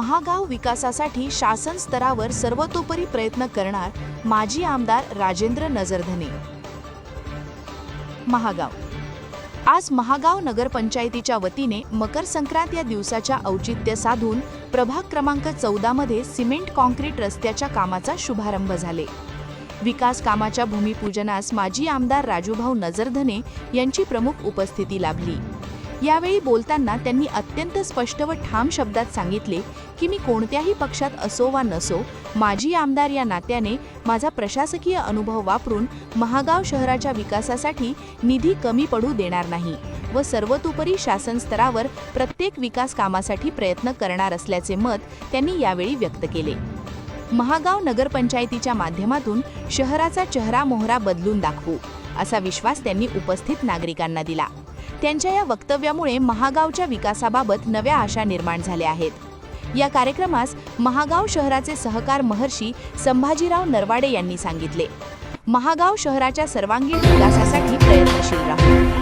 महागाव विकासासाठी शासन स्तरावर सर्वतोपरी प्रयत्न करणार माजी आमदार राजेंद्र नजरधने. महागाव. आज महागाव नगरपंचायतीच्या वतीने मकर संक्रांत या दिवसाच्या औचित्य साधून प्रभाग क्रमांक चौदामध्ये सिमेंट कॉन्क्रीट रस्त्याच्या कामाचा शुभारंभ झाले. विकास कामाच्या भूमिपूजनास माजी आमदार राजूभाऊ नजरधने यांची प्रमुख उपस्थिती लाभली. यावेळी बोलताना त्यांनी अत्यंत स्पष्ट व ठाम शब्दात सांगितले की मी कोणत्याही पक्षात असो वा नसो माजी आमदार या नात्याने माझा प्रशासकीय अनुभव वापरून महागाव शहराच्या विकासासाठी निधी कमी पडू देणार नाही व सर्वतोपरी शासन स्तरावर प्रत्येक विकास कामासाठी प्रयत्न करणार असल्याचे मत त्यांनी यावेळी व्यक्त केले. महागाव नगरपंचायतीच्या माध्यमातून शहराचा चेहरा मोहरा बदलून दाखवू असा विश्वास त्यांनी उपस्थित नागरिकांना दिला. त्यांच्या या वक्तव्यामुळे महागावच्या विकासाबाबत नव्या आशा निर्माण झाल्या आहेत. या कार्यक्रमास महागाव शहराचे सहकार महर्षी संभाजीराव नरवाडे यांनी सांगितले. महागाव शहराच्या सर्वांगीण विकासासाठी प्रयत्नशील राहू.